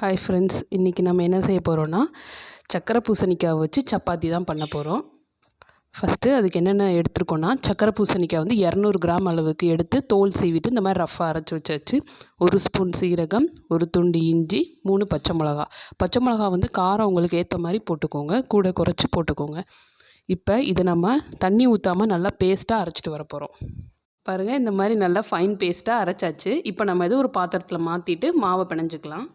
Hi friends இன்றைக்கி நம்ம என்ன செய்ய போகிறோன்னா சக்கரை பூசணிக்காய் வச்சு சப்பாத்தி தான் பண்ண போகிறோம் ஃபஸ்ட்டு அதுக்கு என்னென்ன எடுத்துருக்கோன்னா சக்கரை பூசணிக்காய் வந்து இரநூறு கிராம் அளவுக்கு எடுத்து தோல் சீவிட்டு இந்த மாதிரி ரஃப்பாக அரைச்சி வச்சாச்சு. ஒரு ஸ்பூன் சீரகம் ஒரு துண்டு இஞ்சி மூணு பச்சை மிளகா. பச்சை மிளகா வந்து காரம் உங்களுக்கு ஏற்ற மாதிரி போட்டுக்கோங்க. கூட குறைச்சி போட்டுக்கோங்க. இப்போ இதை நம்ம தண்ணி ஊற்றாமல் நல்லா பேஸ்ட்டாக அரைச்சிட்டு வர போகிறோம் பாருங்கள் இந்த மாதிரி நல்லா ஃபைன் பேஸ்ட்டாக அரைச்சாச்சு. இப்போ நம்ம இது ஒரு பாத்திரத்தில் மாற்றிட்டு மாவை பிணைஞ்சிக்கலாம்.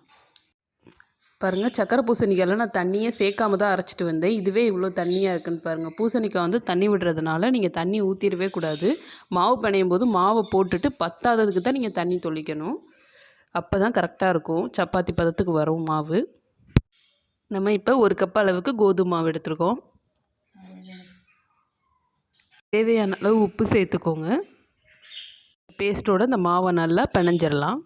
பாருங்கள் சக்கரை பூசணிக்காயில் நான் தண்ணியே சேர்க்காம தான் அரைச்சிட்டு வந்தேன். இதுவே இவ்வளோ தண்ணியாக இருக்குன்னு பாருங்கள் பூசணிக்காய் வந்து தண்ணி விடுறதுனால நீங்கள் தண்ணி ஊற்றிடவே கூடாது. மாவு பிணையும் போது மாவை போட்டுட்டு பத்தாததுக்கு தான் நீங்கள் தண்ணி தொளிக்கணும். அப்போ தான் கரெக்டாக இருக்கும். சப்பாத்தி பதத்துக்கு வரும் மாவு. நம்ம இப்போ ஒரு கப் அளவுக்கு கோதுமை மாவு எடுத்துருக்கோம். தேவையான அளவு உப்பு சேர்த்துக்கோங்க. பேஸ்ட்டோட இந்த மாவை நல்லா பிணைஞ்சிடலாம்.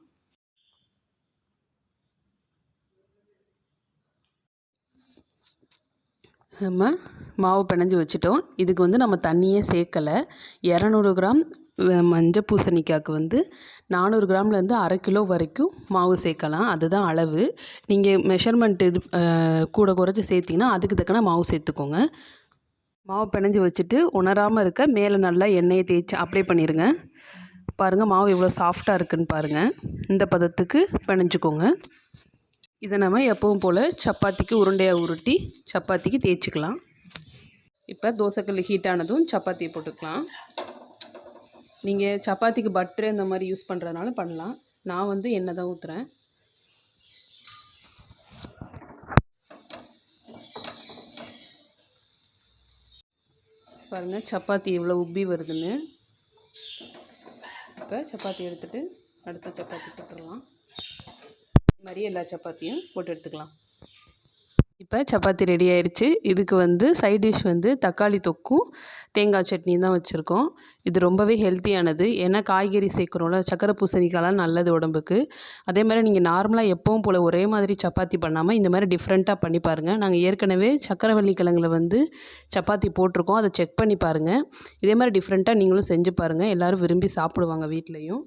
நம்ம மாவு பிணைஞ்சி வச்சுட்டோம். இதுக்கு வந்து நம்ம தண்ணியே சேர்க்கலை. இரநூறு கிராம் மஞ்சள் பூசணிக்காய்க்கு வந்து நானூறு கிராம்லேருந்து அரை கிலோ வரைக்கும் மாவு சேர்க்கலாம். அதுதான் அளவு. நீங்கள் மெஷர்மெண்ட் இது கூட குறைச்சி சேர்த்திங்கன்னா அதுக்கு தக்கன மாவு சேர்த்துக்கோங்க. மாவு பிணைஞ்சி வச்சுட்டு உணராமல் இருக்க மேலே நல்லா எண்ணெயை தேய்ச்சி அப்ளை பண்ணிடுங்க பாருங்கள் மாவு எவ்வளோ சாஃப்டாக இருக்குதுன்னு பாருங்கள் இந்த பதத்துக்கு பிணைஞ்சிக்கோங்க. இதை நம்ம எப்பவும் போல் சப்பாத்திக்கு உருண்டையாக உருட்டி சப்பாத்திக்கு தேய்ச்சிக்கலாம். இப்போ தோசைக்கல் ஹீட் ஆனதும் சப்பாத்தியை போட்டுக்கலாம். நீங்கள் சப்பாத்திக்கு பட்ரு இந்த மாதிரி யூஸ் பண்ணுறதுனால பண்ணலாம். நான் வந்து எண்ணெய் தான் ஊற்றுறேன் பாருங்கள் சப்பாத்தி எவ்வளோ உப்பி வருதுன்னு. இப்போ சப்பாத்தி எடுத்துகிட்டு அடுத்த சப்பாத்தி போட்டுடலாம். மாதிரி எல்லா சப்பாத்தியும் போட்டு எடுத்துக்கலாம். இப்போ சப்பாத்தி ரெடி ஆயிடுச்சு இதுக்கு வந்து சைட் டிஷ் வந்து தக்காளி தொக்கும் தேங்காய் சட்னியும் தான் வச்சுருக்கோம். இது ரொம்பவே ஹெல்த்தியானது ஏன்னா காய்கறி சேர்க்குறோம்ல சக்கரை பூசணிக்காய்லாம் நல்லது உடம்புக்கு. அதே மாதிரி நீங்கள் நார்மலாக எப்பவும் போல் ஒரே மாதிரி சப்பாத்தி பண்ணாமல் இந்த மாதிரி டிஃப்ரெண்ட்டாக பண்ணி பாருங்கள் நாங்கள் ஏற்கனவே சக்கரவள்ளி கிழங்குல வந்து சப்பாத்தி போட்டிருக்கோம். அதை செக் பண்ணி பாருங்கள் இதே மாதிரி டிஃப்ரெண்ட்டாக நீங்களும் செஞ்சு பாருங்கள் எல்லோரும் விரும்பி சாப்பிடுவாங்க வீட்லேயும்.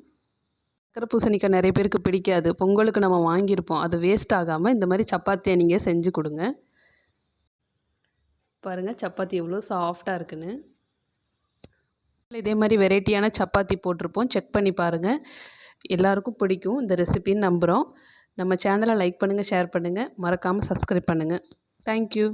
சக்கரை பூசணிக்காய் நிறைய பேருக்கு பிடிக்காது. பொங்கலுக்கு நம்ம வாங்கியிருப்போம். அது வேஸ்ட் ஆகாமல் இந்த மாதிரி சப்பாத்தியை நீங்கள் செஞ்சு கொடுங்க. பாருங்கள் சப்பாத்தி எவ்வளோ சாஃப்டாக இருக்குன்னு. இதே மாதிரி வெரைட்டியான சப்பாத்தி போட்டிருப்போம். செக் பண்ணி பாருங்கள் எல்லாருக்கும் பிடிக்கும் இந்த ரெசிபின்னு நம்புகிறோம் நம்ம சேனலை லைக் பண்ணுங்கள் ஷேர் பண்ணுங்கள் மறக்காமல் சப்ஸ்கிரைப் பண்ணுங்கள் தேங்க்யூ